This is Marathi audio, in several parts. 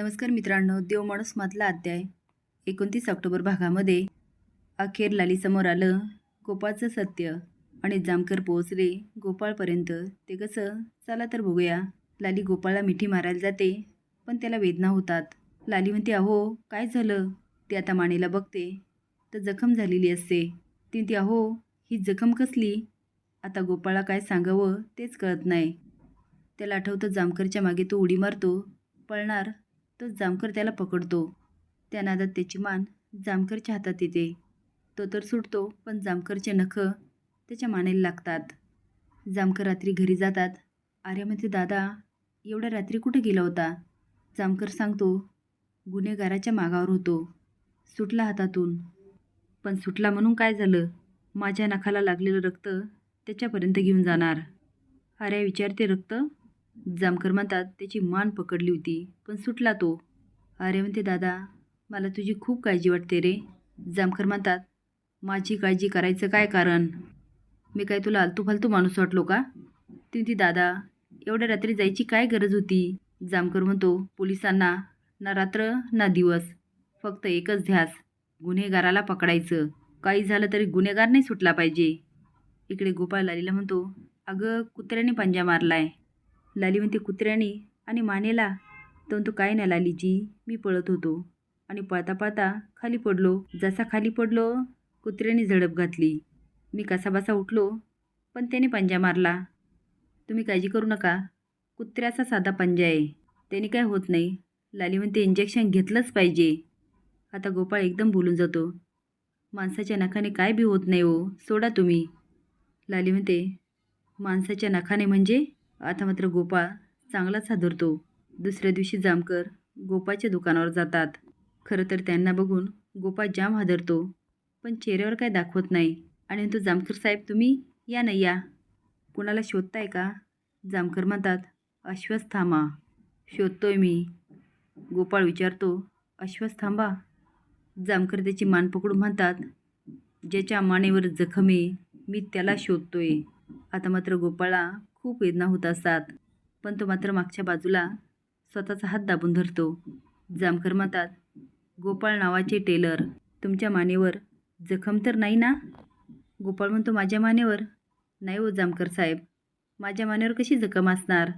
नमस्कार मित्रांनो देव माणूस मातला अध्याय. एकोणतीस ऑक्टोबर भागामध्ये अखेर लालीसमोर आलं गोपाळचं सत्य आणि जामकर पोहोचले गोपाळपर्यंत. ते कसं? चला तर बघूया. लाली गोपाळला मिठी मारायला जाते पण त्याला वेदना होतात. लाली म्हणते अहो काय झालं? ती आता मानेला बघते. तर जखम झालेली असते. ती म्हणते अहो ही जखम कसली? आता गोपाळला काय सांगावं तेच कळत नाही. त्याला आठवतं जामकरच्या मागे तो उडी मारतो. पळणार तो जामकर त्याला पकडतो. त्या नादात त्याची मान जामकरच्या हातात येते. तो तर सुटतो पण जामकरचे नख त्याच्या मानेला लागतात. जामकर रात्री घरी जातात. आर्या म्हणते दादा एवढ्या रात्री कुठे गेला होता? जामकर सांगतो गुन्हेगाराच्या मागावर होतो. सुटला हातातून. पण सुटला म्हणून काय झालं? माझ्या नखाला लागलेलं रक्त त्याच्यापर्यंत घेऊन जाणार. आर्या विचारते रक्त? जामकर म्हणतात त्याची मान पकडली होती पण सुटला तो. अरे म्हणते दादा मला तुझी खूप काळजी वाटते रे. जामकर म्हणतात माझी काळजी करायचं काय कारण? मी काय तुला आलतू फालतू माणूस वाटलो का? ती ती दादा एवढ्या रात्री जायची काय गरज होती? जामकर म्हणतो पोलिसांना ना रात्र ना दिवस फक्त एकच ध्यास गुन्हेगाराला पकडायचं. काही झालं तरी गुन्हेगार नाही सुटला पाहिजे. इकडे गोपाळ लालीला म्हणतो अगं कुत्र्याने पंजा मारलाय. लाली म्हणते कुत्र्याने आणि मानेला तर म्हणतो काय नाही लालीजी मी पळत होतो. आणि पळता पळता खाली पडलो. जसा खाली पडलो कुत्र्याने झडप घातली. मी कसाबसा उठलो पण त्याने पंजा मारला. तुम्ही काळजी करू नका. कुत्र्याचा साधा पंजा आहे. त्याने काय होत नाही. लाली म्हणते इंजेक्शन घेतलंच पाहिजे. आता गोपाळ एकदम बोलून जातो. माणसाच्या नखाने काय बी होत नाही हो. सोडा तुम्ही. लाली म्हणते माणसाच्या नखाने म्हणजे? आता मात्र गोपाळ चांगलाच हादरतो. दुसऱ्या दिवशी जामकर गोपाळच्या दुकानावर जातात. खरं तर त्यांना बघून गोपाळ जाम हादरतो. पण चेहऱ्यावर काय दाखवत नाही. आणि तो जामकर साहेब तुम्ही या नाही या. कुणाला शोधताय का? जामकर म्हणतात अश्वस्थामा शोधतोय मी. गोपाळ विचारतो अश्वस्थांबा जामकर त्याची मान पकडून म्हणतात ज्याच्या मानेवर जखम आहे मी त्याला शोधतोय. आता मात्र गोपाळला खूप वेदना होत असतात. पण तो मात्र मागच्या बाजूला स्वतःचा हात दाबून धरतो. जामकर म्हणतात गोपाळ नावाचे टेलर तुमच्या मानेवर जखम तर नाही ना? गोपाळ म्हणतो माझ्या मानेवर नाही हो जामकर साहेब. माझ्या मानेवर कशी जखम असणार?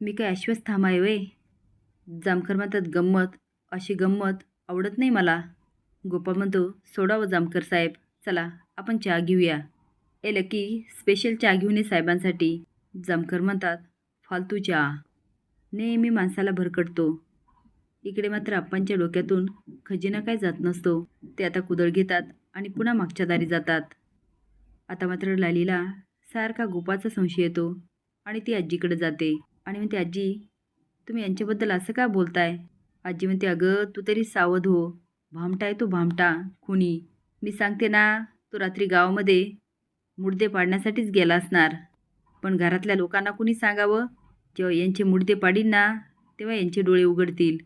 मी काय अश्वस्थामा आहे वे जामकर म्हणतात गंमत अशी गंमत आवडत नाही मला. गोपाळ म्हणतो सोडावं हो जामकर साहेब. चला आपण चहा घेऊया. ए लकी स्पेशल चहा घेऊन ये साहेबांसाठी. जमकर म्हणतात फालतू चहा. नेहमी माणसाला भरकटतो. इकडे मात्र आप्पांच्या डोक्यातून खजिना काय जात नसतो. ते आता कुदळ घेतात आणि पुन्हा मागच्या दारी जातात. आता मात्र लालीला सारखा गोपाचा संशय येतो आणि ती आजीकडे जाते. आणि म्हणते आजी तुम्ही यांच्याबद्दल असं का बोलताय? आजी म्हणते अगं तू तरी सावध हो. भामटा आहे तो भामटा खुनी. मी सांगते ना तो रात्री गावामध्ये मुडदे पाडण्यासाठीच गेला असणार. पण घरातल्या लोकांना कुणी सांगावं? जेव्हा यांचे मुडदे पाडीन ना तेव्हा यांचे डोळे उघडतील.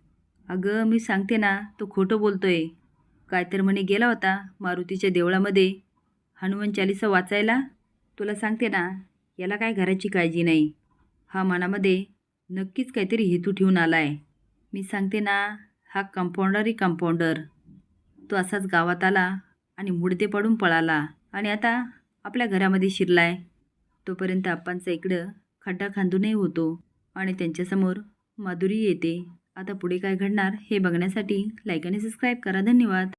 अगं मी सांगते ना तो खोटं बोलतोय. काय तर म्हणे गेला होता मारुतीच्या देवळामध्ये. हनुमान चालिसा वाचायला? तुला सांगते ना याला काय घराची काळजी नाही. हा मनामध्ये नक्कीच काहीतरी हेतू ठेवून आला आहे मी सांगते ना हा कंपाऊंडरही कंपाऊंडर. तो असाच गावात आला आणि मुडदे पाडून पळाला. आणि आता आपल्या घरामध्ये शिरलाय. तोपर्यंत आप्पांचा इकडं खड्डा खांदूनही होतो आणि त्यांच्यासमोर माधुरी येते. आता पुढे काय घडणार हे बघण्यासाठी लाईक आणि सबस्क्राईब करा. धन्यवाद.